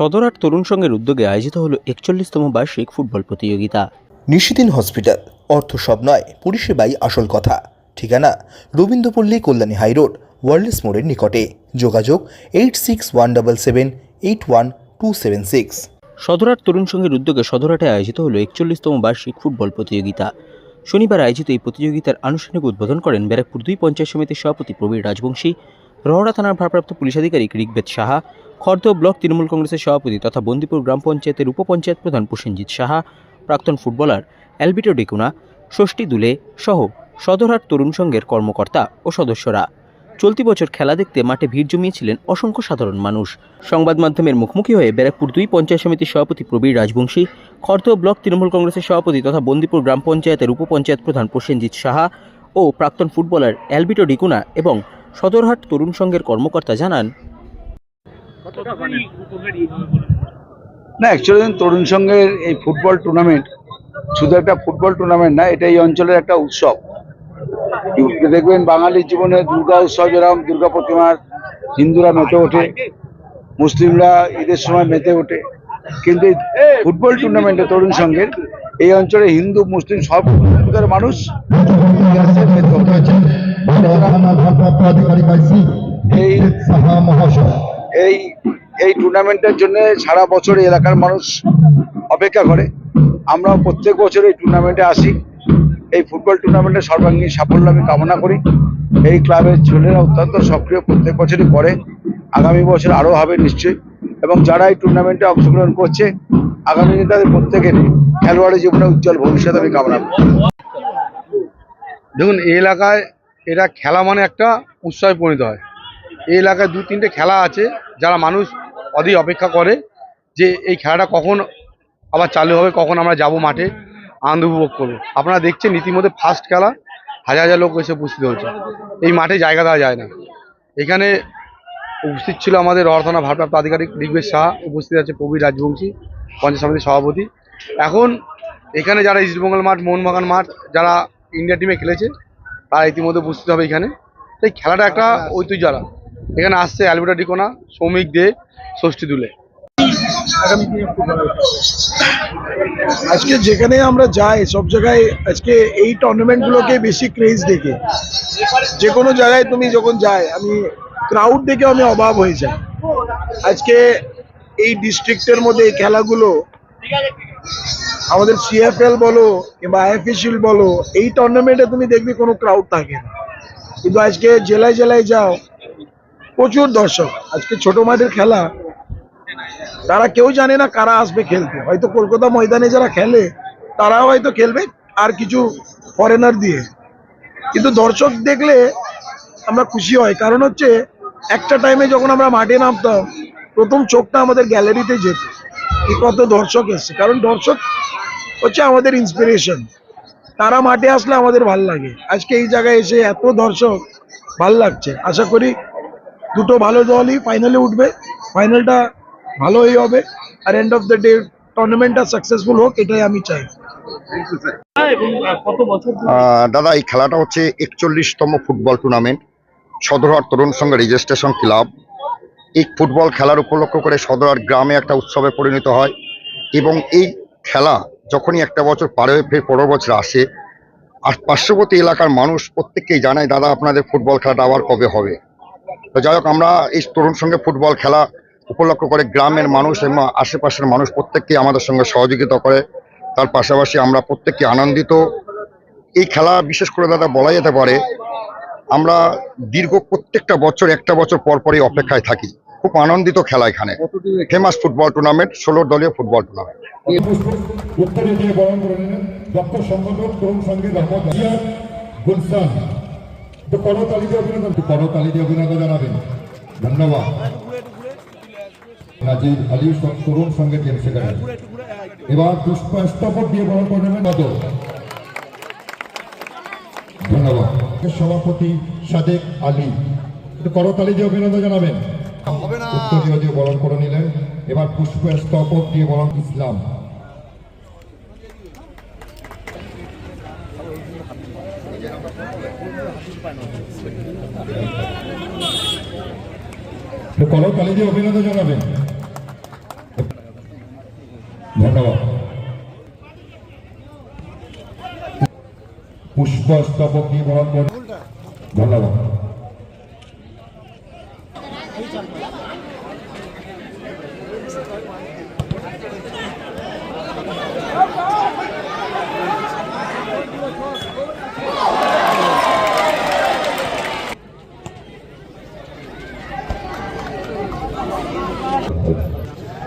সদরহাট তরুণ সংঘের উদ্যোগে আয়োজিত হলো একচল্লিশতম বার্ষিক ফুটবল প্রতিযোগিতা। নিশিদিন হসপিটাল অর্থ সব নয় পরিষেবাই আসল কথা। ঠিকানা রবীন্দ্রপল্লী কল্যাণী হাইরোড ওয়ার্ল্ডস মোড়ের নিকটে। যোগাযোগ eight six one double seven eight one two seven six. Sadarhat তরুণ সংঘের উদ্যোগে সদরহাটে আয়োজিত হলো একচল্লিশতম বার্ষিক ফুটবল প্রতিযোগিতা। শনিবার আয়োজিত এই প্রতিযোগিতার আনুষ্ঠানিক উদ্বোধন করেন ব্যারাকপুর দুই পঞ্চায়েত সমিতির সভাপতি প্রবীর রাজবংশী রহড়া থানার ভারপ্রাপ্ত পুলিশ আধিকারিক ঋগ্বেদ সাহা খর্দ ব্লক তৃণমূল কংগ্রেসের সভাপতি তথা বন্দিপুর গ্রাম পঞ্চায়েতের উপপঞ্চায়েত প্রধান প্রসেনজিৎ সাহা, প্রাক্তন ফুটবলার অ্যালবিটো ডেকুনা, ষষ্ঠী দুলে সহ সদরহাট তরুণ সংঘের কর্মকর্তা ও সদস্যরা। চলতি বছর খেলা দেখতে মাঠে ভিড় জমিয়েছিলেন অসংখ্য সাধারণ মানুষ। সংবাদ মাধ্যমের মুখোমুখি হয়ে ব্যারাকপুর দুই পঞ্চায়েত সমিতির সভাপতি প্রবীর রাজবংশী খর্দ ব্লক তৃণমূল কংগ্রেসের সভাপতি তথা বন্দিপুর গ্রাম পঞ্চায়েতের উপপঞ্চায়েত প্রধান প্রসেনজিৎ সাহা ও প্রাক্তন ফুটবলার অ্যালবিটো ডিকুনা এবং সদরহাট তরুণ সংঘের কর্মকর্তা জানান না অ্যাকচুয়ালি তরুণ সংঘের এই ফুটবল টুর্নামেন্ট শুধু একটা ফুটবল টুর্নামেন্ট না এটা এই অঞ্চলের একটা উৎসব। দেখবেন বাঙালির জীবনে দুর্গা উৎসব যেরকম দুর্গা প্রতিমার হিন্দুরা মেতে ওঠে মুসলিমরা ঈদের সময় মেতে ওঠে। কিন্তু এই ফুটবল টুর্নামেন্টে তরুণ সংঘের এই অঞ্চলে হিন্দু মুসলিম সব সম্প্রদায়ের মানুষ এই এই এই টুর্নামেন্টের জন্য সারা বছর এলাকার মানুষ অপেক্ষা করে। আমরা প্রত্যেক বছর এই টুর্নামেন্টে আসি। এই ফুটবল টুর্নামেন্টের সর্বাঙ্গীন সাফল্য আমি কামনা করি। এই ক্লাবের ছেলেরা অত্যন্ত সক্রিয় প্রত্যেক বছরই করে। আগামী বছর আরও হবে নিশ্চয়ই। এবং যারা এই টুর্নামেন্টে অংশগ্রহণ করছে, আগামী দিনে তাদের প্রত্যেকের খেলোয়াড়ি জীবনে উজ্জ্বল ভবিষ্যৎ আমি কামনা করি। দেখুন, এই এলাকায় এটা খেলা মানে একটা উৎসবে পরিণত হয়। এই এলাকায় দু তিনটে খেলা আছে, যারা মানুষ অধীর অপেক্ষা করে যে এই খেলাটা কখন আবার চালু হবে, কখন আমরা যাব মাঠে, আনন্দ উপভোগ করব। আপনারা দেখছেন ইতিমধ্যে ফার্স্ট খেলা, হাজার হাজার লোক এসে উপস্থিত হয়েছে। এই মাঠে জায়গা দেওয়া যায় না। এখানে উপস্থিত ছিল আমাদের রহর থানা ভারপ্রাপ্ত আধিকারিক ঋগ্বেদ শাহ উপস্থিত আছে প্রবীর রাজবংশী, পঞ্চায়েত সমিতির সভাপতি। এখন এখানে যারা ইস্টবেঙ্গল মাঠ, মোহনবাগান মাঠ, যারা ইন্ডিয়া টিমে খেলেছে, তারা ইতিমধ্যে উপস্থিত হবে এখানে। তাই খেলাটা একটা ঐতিহ্য এখানে আসছে অ্যালবেটা ডিকোনা, সৌমিক দে, ষষ্ঠী দুলে। আজকে যেখানে আমরা যাই, সব জায়গায় আজকে এই টুর্নামেন্ট গুলোকে বেশি ক্রেজ দেখে। যে কোনো জায়গায় তুমি যখন যাই, আমি ক্রাউড দেখে আমি অভাব হয়ে যাই। আজকে এই ডিস্ট্রিক্টের মধ্যে এই খেলাগুলো, আমাদের সিএফএল বলো কিংবা আইএফএসিল বলো, এই টুর্নামেন্টে তুমি দেখবে কোনো ক্রাউড থাকে না। কিন্তু আজকে জেলায় জেলায় যাও প্রচুর দর্শক। আজকে ছোট মাঠের খেলা। তারা কেউ জানে না কারা আসবে খেলতে। হয়তো কলকাতা ময়দানে যারা খেলে, তারাও হয়তো খেলবে আর কিছু ফরেনার দিয়ে। কিন্তু দর্শক দেখলে আমরা খুশি হয়। কারণ হচ্ছে, একটা টাইমে যখন আমরা মাঠে নামতাম, প্রথম চোখটা আমাদের গ্যালারিতে যেত। কত দর্শক এসছে। কারণ দর্শক হচ্ছে আমাদের ইন্সপিরেশন তারা মাঠে আসলে আমাদের ভালো লাগে। আজকে এই জায়গায় এসে এত দর্শক ভালো লাগছে। আশা করি দুটো ভালো দলই ফাইনালে উঠবে। ফাইনালটা ভালোই হবে। আর এন্ড অফ দ্য ডে টুর্নামেন্টটা সাকসেসফুল হোক, এটাই আমি চাই। দাদা, এই খেলাটা হচ্ছে একচল্লিশতম football tournament Sadarhat Tarun Sangha registration club এই ফুটবল খেলার উপলক্ষ করে সদরহাট গ্রামে একটা উৎসবে পরিণত হয় এবং এই খেলা যখনই একটা বছর পার ফের পরের বছর আসে, আর পার্শ্ববর্তী এলাকার মানুষ প্রত্যেককেই জানায়, দাদা, আপনাদের ফুটবল খেলাটা আবার কবে হবে? তো যাই হোক, আমরা এই তরুণ সঙ্গে ফুটবল খেলা উপলক্ষ করে গ্রামের মানুষ এবং আশেপাশের মানুষ প্রত্যেককেই আমাদের সঙ্গে সহযোগিতা করে। তার পাশাপাশি আমরা প্রত্যেককে আনন্দিত। এই খেলা বিশেষ করে দাদা বলা যেতে পারে, আমরা দীর্ঘ প্রত্যেকটা বছর, একটা বছর পর পরই অপেক্ষায় থাকি। খুব আনন্দিত খেলা এখানে। ফেমাস ফুটবল টুর্নামেন্ট ষোলো দলীয় ফুটবল টুর্নামেন্ট। উত্তরে তো করতালি দিয়ে অভিনন্দন তো করতালি দিয়ে অভিনন্দন জানাবেন। ধন্যবাদ। নাজির আলী তরুণ সংঘের জেন সেক্রেটারি এবার পুষ্প স্তবক দিয়ে বরণ করে নেবেন মতো ধন্যবাদ। সভাপতি সাদেক আলী। করতালি দিয়ে অভিনন্দন জানাবেন। উত্তরীয় দিয়ে বরণ করে নিলেন। এবার পুষ্প স্তবক দিয়ে বরণ ইসলাম। করো কলেজে অভিনন্দন জানাবেন। ধন্যবাদ। পুষ্পস্তবক নিবরণ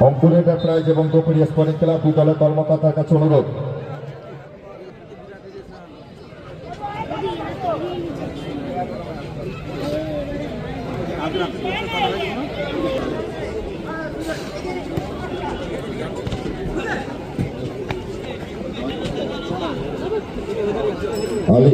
অঙ্কুরের প্রাইজ এবং গোপীয় স্পোর্টিং ক্লাব দলের কর্মকর্তার কাছে অনুরোধ। Ali